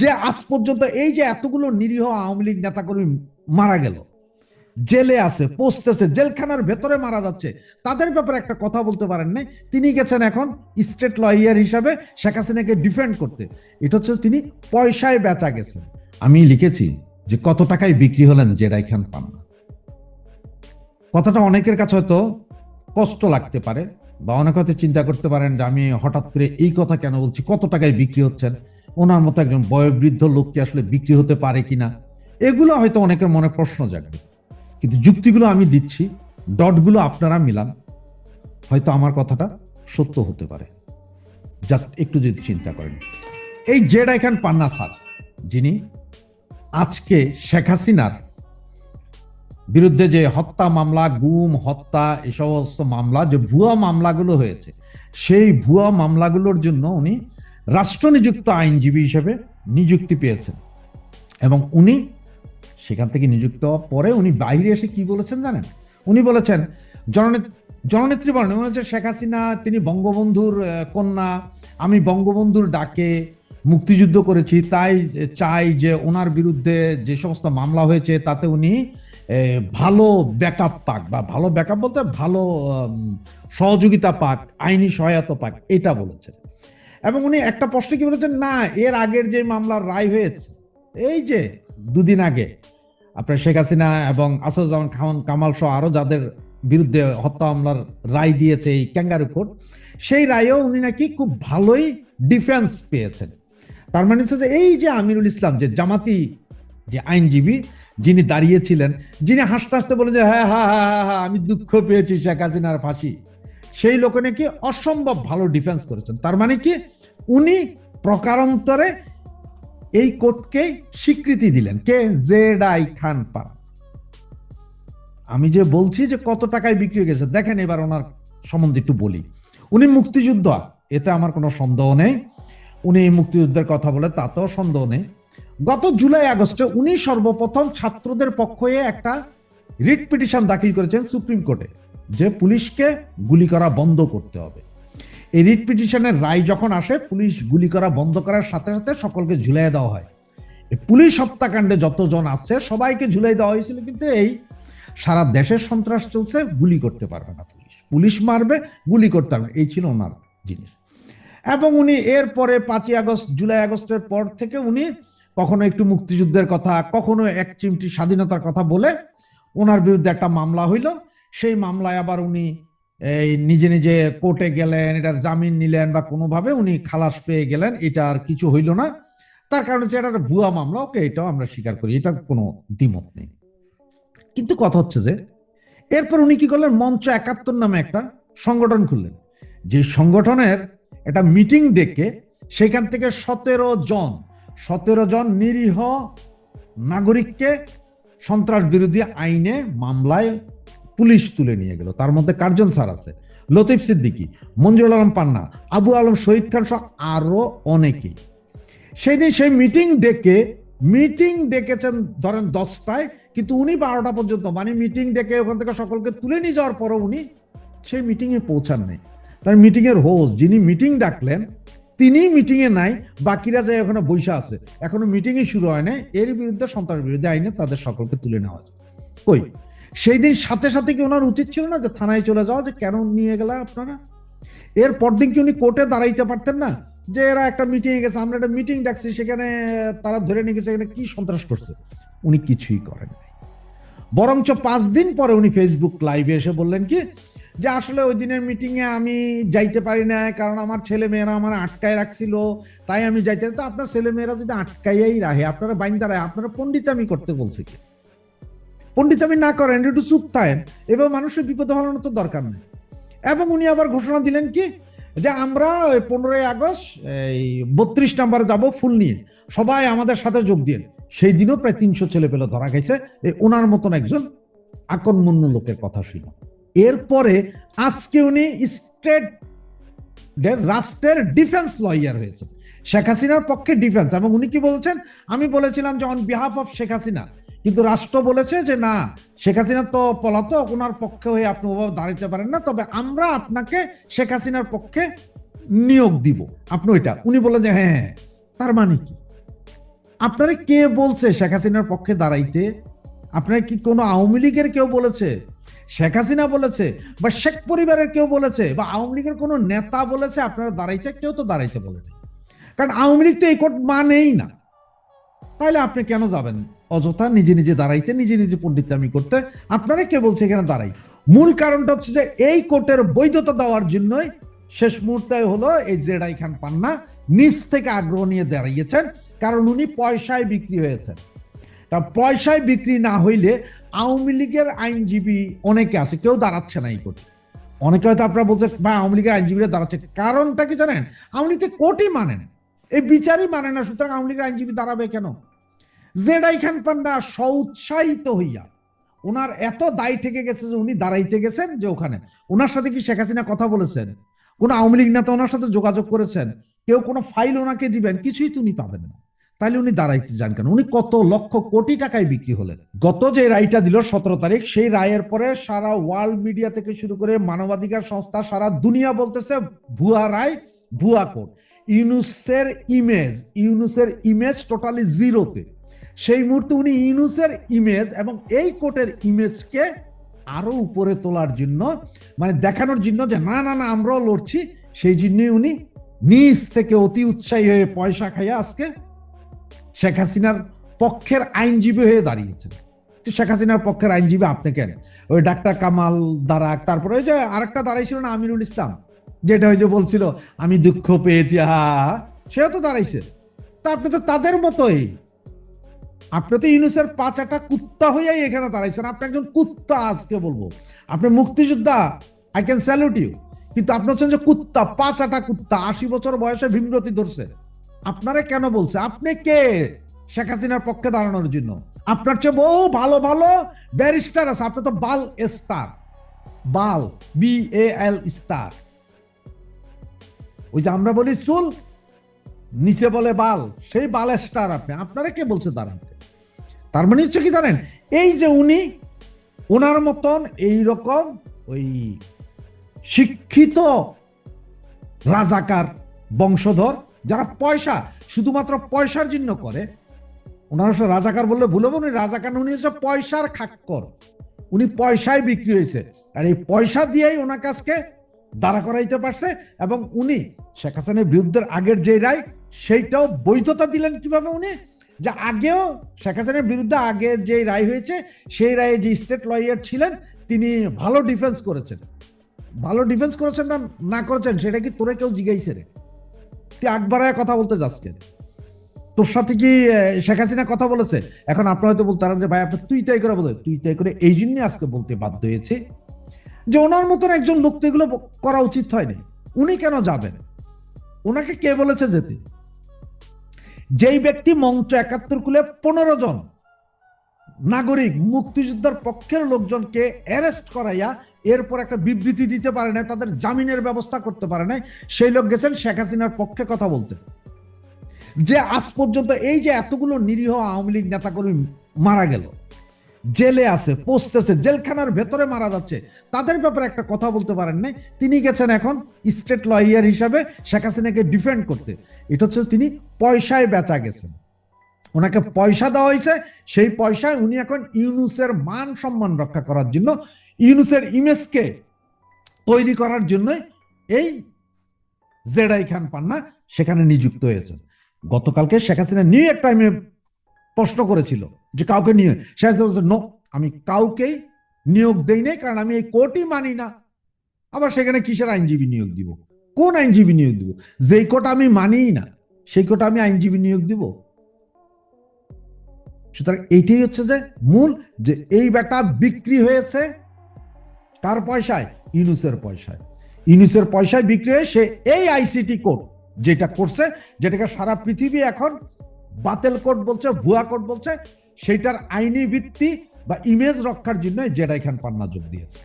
যে আজ পর্যন্ত এই যে এতগুলো নিরীহ আওয়ামী লীগ নেতাকর্মী মারা গেল, জেলে আছে পোস্টেছে জেলখানার ভেতরে মারা যাচ্ছে, তাদের ব্যাপারে একটা কথা বলতে পারেন নাই। তিনি গেছেন এখন স্টেট লয়ার হিসাবে শেখ হাসিনাকে ডিফেন্ড করতে। এটা হচ্ছে তিনি পয়সায় বেচা গেছেন। আমি লিখেছি যে কত টাকায় বিক্রি হলেন জেরাই খান পান্না কথাটা অনেকের কাছে হয়তো কষ্ট লাগতে পারে বা অনেক হয়তো চিন্তা করতে পারেন যে আমি হঠাৎ করে এই কথা কেন বলছি, কত টাকায় বিক্রি হচ্ছেন? ওনার মতো একজন বয়োবৃদ্ধ লোককে আসলে বিক্রি হতে পারে কিনা? এগুলো হয়তো অনেকের মনে প্রশ্ন জাগবে। কিন্তু যুক্তিগুলো আমি দিচ্ছি, ডটগুলো আপনারা মিলান। হয়তো আমার কথাটা সত্য হতে পারে। জাস্ট একটু যদি চিন্তা করেন। এই জেডাই খান পান্না স্যার, যিনি আজকে শেখ হাসিনার বিরুদ্ধে যে হত্যা মামলা, গুম, হত্যা এই সমস্ত মামলা, যে ভুয়া মামলাগুলো হয়েছে, সেই ভুয়া মামলাগুলোর জন্য উনি রাষ্ট্রনিযুক্ত আইনজীবী হিসেবে নিযুক্তি পেয়েছেন। এবং উনি সেখান থেকে নিযুক্ত হওয়ার পরে উনি বাইরে এসে কি বলেছেন জানেন? উনি বলেছেন জননেত্রী জননেত্রী বলেন, উনি হচ্ছে শেখ হাসিনা, তিনি বঙ্গবন্ধুর কন্যা, আমি বঙ্গবন্ধুর ডাকে মুক্তিযুদ্ধ করেছি, তাই চাই যে ওনার বিরুদ্ধে যে সমস্ত মামলা হয়েছে, তাতে উনি ভালো ব্যাকআপ পাক বা ভালো ব্যাকআপ বলতে ভালো সহযোগিতা পাক, আইনি সহায়তা পাক। এটা বলেছেন। এবং উনি একটা প্রশ্নে কি বলেছেন? না, এর আগের যে মামলার রায় হয়েছে, এই যে দুদিন আগে, আপনার শেখ হাসিনা এবং আসাদুজ্জামান খান কামাল সহ আরও যাদের বিরুদ্ধে হত্যা মামলার রায় দিয়েছে এই ক্যাঙ্গারু কোর্ট সেই রায়েও উনি নাকি খুব ভালোই ডিফেন্স পেয়েছেন। তার মানে হচ্ছে যে এই যে আমিরুল ইসলাম, যে জামাতি, যে আইনজীবী, যিনি দাঁড়িয়েছিলেন, যিনি হাসতে হাসতে বলে যে হ্যাঁ হ্যাঁ হ্যাঁ হ্যাঁ হ্যাঁ আমি দুঃখ পেয়েছি শেখ হাসিনার ফাঁসি। সেই লোকে নাকি অসম্ভব ভালো ডিফেন্স করেছেন। তার মানে কি? উনি প্রকারান্তরে এই কোর্টকে স্বীকৃতি দিলেন, কে? জেড আই খান পান আমি যে বলছি যে কত টাকায় বিক্রি হয়ে গেছে, দেখেন এবার ওনার সম্বন্ধে একটু বলি। উনি মুক্তিযোদ্ধা, এতে আমার কোনো সন্দেহ নেই। উনি মুক্তিযুদ্ধের কথা বলে তাতেও সন্দেহ নেই। গত জুলাই আগস্টে উনি সর্বপ্রথম ছাত্রদের পক্ষে একটা রিট পিটিশন দাখিল করেছেন সুপ্রিম কোর্টে, যে পুলিশকে গুলি করা বন্ধ করতে হবে। এই রিট পিটিশনের রায় যখন আসে, পুলিশ গুলি করা বন্ধ করার সাথে সাথে সকলকে ঝুলাই দেওয়া হয়। পুলিশ হত্যাকাণ্ডে যতজন আছে, সবাইকে ঝুলাই দেওয়া হয়েছিল, কিন্তু এই সারা দেশের সন্ত্রাস চলছে, গুলি করতে পারবে না পুলিশ। পুলিশ মারবে, গুলি করতে পারবে এই ছিল ওনার জিনিস। এবং উনি এরপরে পাঁচই আগস্ট, জুলাই আগস্টের পর থেকে উনি কখনো একটু মুক্তিযুদ্ধের কথা, কখনো এক চিমটি স্বাধীনতার কথা বলে ওনার বিরুদ্ধে একটা মামলা হইল। সেই মামলায় আবার উনি এই নিজে নিজে কোর্টে গেলেন এটার জামিন নিলেন বা কোনোভাবে উনি খালাস পেয়ে গেলেন, এটা আর কিছু হইল না। তার কারণ হচ্ছে এটা ভুয়া মামলা, ওকে এটাও আমরা স্বীকার করি এটা কোনো দ্বিমত নেই। কিন্তু কথা হচ্ছে যে, এরপর উনি কি করলেন? মঞ্চ একাত্তর নামে একটা সংগঠন খুললেন। যে সংগঠনের একটা মিটিং ডেকে সেখান থেকে সতেরো জন সতেরো জন নিরীহ নাগরিককে সন্ত্রাস বিরোধী আইনে মামলায় পুলিশ তুলে নিয়ে গেল। তার মধ্যে কার্জন স্যার আছে, লতিফ সিদ্দিকী, মঞ্জুরুল আলম পান্না, আবু আলম, শহীদ খান সহ আরও অনেকেই সেই দিন সেই মিটিং ডেকে, মিটিং ডেকেছেন ধরেন দশটায়, কিন্তু উনি বারোটা পর্যন্ত মানে মিটিং ডেকে ওখান থেকে সকলকে তুলে নিয়ে যাওয়ার পরও উনি সেই মিটিংয়ে পৌঁছান নাই। তার মিটিং এর হোস্ট যিনি মিটিং ডাকলেন, তিনি মিটিং এ নাই, বাকিরা যায় ওখানে বৈশা আছে, এখনও মিটিংই শুরু হয় না এর বিরুদ্ধে সন্ত্রাস বিরুদ্ধে আইনে তাদের সকলকে তুলে নেওয়া কই? সেই দিন সাথে সাথে কি ওনার উচিত ছিল না যে থানায় চলে যাওয়া, যে কেন নিয়ে গেলে আপনারা? এর পরদিন কি উনি কোর্টে দাঁড়াইতে পারতেন না? যে এরা একটা মিটিং গেছে, আমরা একটা মিটিং ডাকছি, সেখানে তারা ধরে নিয়ে গেছে, এখানে কি সন্ত্রাস করছে? উনি কিছুই করেন বরঞ্চ পাঁচ দিন পরে উনি ফেসবুক লাইভে এসে বললেন কি, যে আসলে ওই দিনের মিটিংয়ে আমি যাইতে পারি না, কারণ আমার ছেলে মেয়েরা আমার আটকায় রাখছিল, তাই আমি যাইতে তো আপনার ছেলে মেয়েরা যদি আটকাইয়াই রাখে, আপনারা বাইন্দা রাখে, আপনারা পণ্ডিতামি করতে বলছে কি? পণ্ডিতামি না করেন, একটু চুপ থাকেন। এবার মানুষের বিপদ হওয়ার তো দরকার নেই। এবং উনি আবার ঘোষণা দিলেন কি? যে আমরা ওই পনেরোই আগস্ট, এই বত্রিশ নাম্বারে যাব ফুল নিয়ে। সবাই আমাদের সাথে যোগ দিয়ে সেই দিনও প্রায় তিনশো ছেলে পেলে ধরা গেছে এই ওনার মতন একজন আকন্মন্য লোকের কথা শুনো এরপরে আজকে উনি স্টেট রাষ্ট্রের ডিফেন্স লয়ার হয়েছে শেখ হাসিনার পক্ষে ডিফেন্স। এবং উনি কি বলছেন? আমি বলেছিলাম যে on behalf of Sheikh Hasina কিন্তু রাষ্ট্র বলেছে যে না, শেখ হাসিনা তো পলাতক ওনার পক্ষে হয়ে আপনি ওভাবে দাঁড়াতে পারেন না, তবে আমরা আপনাকে শেখ হাসিনার পক্ষে নিয়োগ দিব। আপনি ওইটা, উনি বললেন যে হ্যাঁ হ্যাঁ তার মানে কি? আপনারা কে বলছে শেখ হাসিনার পক্ষে দাঁড়াইতে? আপনার কি কোনো আওয়ামী লীগের কেউ বলেছে? শেখ হাসিনা বলেছে, বা শেখ পরিবারের কেউ বলেছে, বা আওয়ামী লীগের কোনো নেতা বলেছে, আপনারা দাঁড়াইতে, কেউ তো দাঁড়াইতে বলেনি। কারণ আওয়ামী লীগ তো এই কোর্ট মানেই না। তাহলে আপনি কেন যাবেন? অযথা নিজে নিজে দাঁড়াইতে, নিজে নিজে পণ্ডিতামি করতে। আপনারা কে বলছে এখানে দাঁড়াই? মূল কারণটা হচ্ছে যে এই কোর্টের বৈধতা দেওয়ার জন্যই শেষ মুহূর্তে হলো এই জেডাই খান পান্না নিজ থেকে আগ্রহ নিয়ে দাঁড়িয়েছেন, কারণ উনি পয়সায় বিক্রি হয়েছেন। তা পয়সায় বিক্রি না হইলে আওয়ামী লীগের আইনজীবী অনেকে আছে, কেউ দাঁড়াচ্ছে না এই কোর্টে। অনেকে হয়তো আপনারা বলছে বা আওয়ামী লীগের আইনজীবীরা দাঁড়াচ্ছে। কারণটা কি জানেন? আওয়ামী লীগ কোর্টই মানে না। এই বিচারই মানে না, সুতরাং আওয়ামী লীগের আইনজীবী দাঁড়াবে কেন? জেডাই খান পান্ডা সৌৎসাহিত হইয়া, ওনার এত দায় থেকে গেছে যে উনি দাঁড়াইতে গেছেন যে ওখানে। ওনার সাথে কি শেখ হাসিনা কথা বলেছেন? কোন আওয়ামী লীগ নেতা ওনার সাথে যোগাযোগ করেছেন? কেউ কোনো ফাইল ওনাকে দিবেন? কিছুই তো উনি পাবেন না। তাইলে উনি দাঁড়াইতে যান কেন? উনি কত লক্ষ কোটি টাকায় বিক্রি হলেন। গত যে রায়টা দিল সতেরো তারিখ, সেই রায়ের পরে সারা ওয়ার্ল্ড মিডিয়া থেকে শুরু করে মানবাধিকার সংস্থা সারা দুনিয়া বলতেছে, ভুয়া রায়, ভুয়া কোর্ট। ইউনুসের ইমেজ ইউনুসের ইমেজ টোটালি জিরোতে সেই মুহূর্তে উনি ইউনুসের ইমেজ এবং এই কোর্টের ইমেজকে আরও উপরে তোলার জন্য মানে দেখানোর জন্য যে না না না, আমরাও লড়ছি, সেই জন্যই উনি নিজ থেকে অতি উৎসাহী হয়ে পয়সা খাইয়া আজকে শেখ হাসিনার পক্ষের আইনজীবী হয়ে দাঁড়িয়েছেন। তো শেখ হাসিনার পক্ষের আইনজীবী আপনি কেন ওই ডাক্তার কামাল দারাক তারপরে ওই যে আরেকটা দাঁড়াইছিল না, আমিনুল ইসলাম, যেটা ওই যে বলছিল, আমি দুঃখ পেয়েছি হা সেও তো দাঁড়াইছে। তা আপনি তো তাদের মতোই আপনি তো ইউনুসের পাঁচাটা কুত্তা হইয়াই এখানে দাঁড়াইছেন। আপনি একজন কুত্তা আজকে বলব। আপনি মুক্তিযোদ্ধা আই ক্যান স্যালুট ইউ কিন্তু আপনি হচ্ছেন যে কুত্তা পাঁচাটা কুত্তা, আশি বছর বয়সে ভীমরতি ধরছে। আপনারা কেন বলছে? আপনি কে? শেখ হাসিনার পক্ষে দাঁড়ানোর জন্য। আপনার চেয়ে বহু ভালো ভালো ব্যারিস্টার আছে। আপনি তো বাল স্টার। বাল বি এ এল স্টার। ওই যে আমরা বলি চুল, নিচে বলে বাল। সেই বাল স্টার আপনি। আপনারা কে বলছে দাঁড়াতে তার মানে হচ্ছে কি জানেন? এই যে উনি ওনার মতন এই রকম ওই শিক্ষিত রাজাকার বংশধর, যারা পয়সা, শুধুমাত্র পয়সার জন্য করে, ওনার হচ্ছে রাজাকার বললে ভুল হবে, উনি রাজাকার উনি হচ্ছে পয়সার খাক্কর। উনি পয়সায় বিক্রি হয়েছে। আর এই পয়সা দিয়েই ওনার কাছকে দাঁড়া করাইতে পারছে এবং উনি শেখ হাসিনার বিরুদ্ধে আগের যে রায়, সেইটাও বৈধতা দিলেন কীভাবে উনি? যে আগেও শেখ হাসিনার বিরুদ্ধে আগে যে রায় হয়েছে, সেই রায়ে যে স্টেট লয়ার ছিলেন, তিনি ভালো ডিফেন্স করেছেন। ভালো ডিফেন্স করেছেন না না করেছেন, সেটা কি তোরে কেউ জিগাইছে রে? তুই আকবরায় কথা বলতে যাস কেন? তোর সাথে কি শেখ হাসিনা কথা বলেছে? এখন আপনার হয়তো বলতে পারেন যে, ভাই, আপনি তুই তাই করে বলে তুই তাই করে এই জন্যই আজকে বলতে বাধ্য হয়েছে যে, ওনার মতন একজন লোক তো এগুলো করা উচিত হয়নি উনি কেন যাবেন? ওনাকে কে বলেছে যেতে? যেই ব্যক্তি মঞ্চ একাত্তর কুলে পনেরো জন নাগরিক মুক্তিযুদ্ধের পক্ষের লোকজনকে অ্যারেস্ট করাইয়া এরপর একটা বিবৃতি দিতে পারে না তাদের জামিনের ব্যবস্থা করতে পারে না সেই লোক গেছেন শেখ হাসিনার পক্ষে কথা বলতে। যে আজ পর্যন্ত এই যে এতগুলো নিরীহ আওয়ামী লীগ নেতাকর্মী মারা গেল জেলে আছে পোস্টেছে জেলখানার ভেতরে মারা যাচ্ছে। তাদের ব্যাপারে একটা কথা বলতে পারেন নাই। তিনি গেছেন এখন স্টেট লয়ার হিসাবে শেখ হাসিনাকে ডিফেন্ড করতে। এটা হচ্ছে তিনি পয়সায় বেচা গেছেন। ওনাকে পয়সা দেওয়া হয়েছে, সেই পয়সায় উনি এখন ইউনুসের মান সম্মান রক্ষা করার জন্য, ইউনুসের ইমেজকে তৈরি করার জন্য এই জেডাই খান পান্না সেখানে নিযুক্ত হয়েছেন। গতকালকে শেখ হাসিনা নিউ ইয়র্ক টাইমে প্রশ্ন করেছিল যে কাউকে নিয়ে। "No, আমি কাউকেই নিয়োগ দেই নাই কারণ আমি এই কোর্টই মানি না। আবার সেখানে কিসের আইনজীবী নিয়োগ দিব? কোন আইনজীবী নিয়োগ দিব? যেই কোর্ট আমি মানিই না সেই কোর্ট আমি আইনজীবী নিয়োগ দিব? সুতরাং এইটাই হচ্ছে যে মূল যে এই বেটা বিক্রি হয়েছে কার পয়সায়? ইউনুসের পয়সায়। ইউনুসের পয়সায় বিক্রি হয়ে সে এই আইসিটি কোড যেটা করছে যেটাকে সারা পৃথিবী এখন বাতেল কোড বলছে ভুয়া কোড বলছে সেটার আইনি ভিত্তি বা ইমেজ রক্ষার জন্য জেডাই খান পান্না যোগ দিয়েছে।